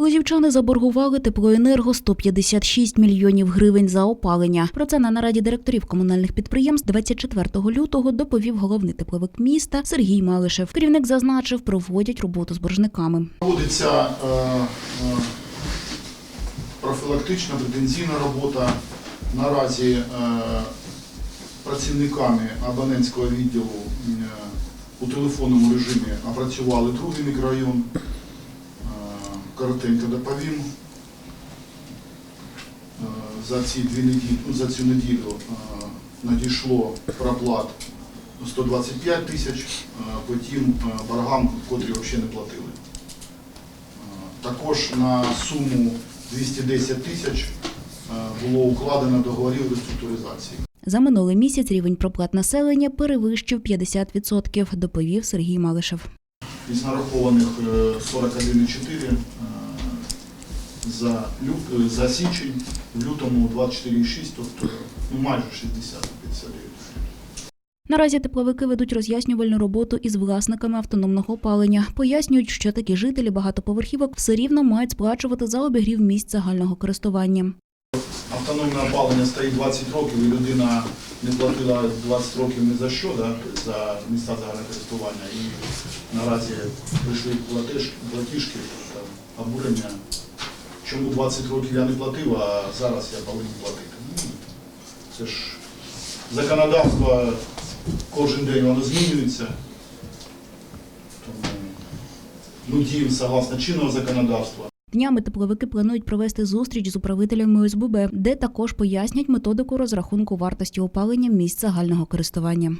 Лозівчани заборгували теплоенерго 156 мільйонів гривень за опалення. Про це на нараді директорів комунальних підприємств 24 лютого доповів головний тепловик міста Сергій Малишев. Керівник зазначив, проводять роботу з боржниками. Проводиться е, е, профілактична претензійна робота. Наразі е, працівниками абонентського відділу у телефонному режимі опрацювали другий мікрорайон. Коротенько доповім. Е, За ці дві неділі, ну, за цю неділю е, надійшло проплат 125 тисяч, е, потім е, боргам, котрі взагалі не платили. Також на суму 210 тисяч було укладено договорів реструктуризації. За минулий місяць рівень проплат населення перевищив 50%, доповів Сергій Малишев. Із нарахованих е, 41,4 е, за, лют- е, за січень, в лютому 24,6, тобто ну, майже 60 59. Наразі тепловики ведуть роз'яснювальну роботу із власниками автономного опалення. Пояснюють, що такі жителі багатоповерхівок все рівно мають сплачувати за обігрів місць загального користування. Автономне опалення стоїть 20 років, і людина не платила 20 років ні за що, да, за місця загального користування. І наразі прийшли платіжки, обурення. Чому 20 років я не платив, а зараз я повинен платити. Ну, це ж законодавство кожен день воно змінюється. Тому ми діємо согласно чинного законодавства. Днями тепловики планують провести зустріч з управителями ОСББ, де також пояснять методику розрахунку вартості опалення місць загального користування.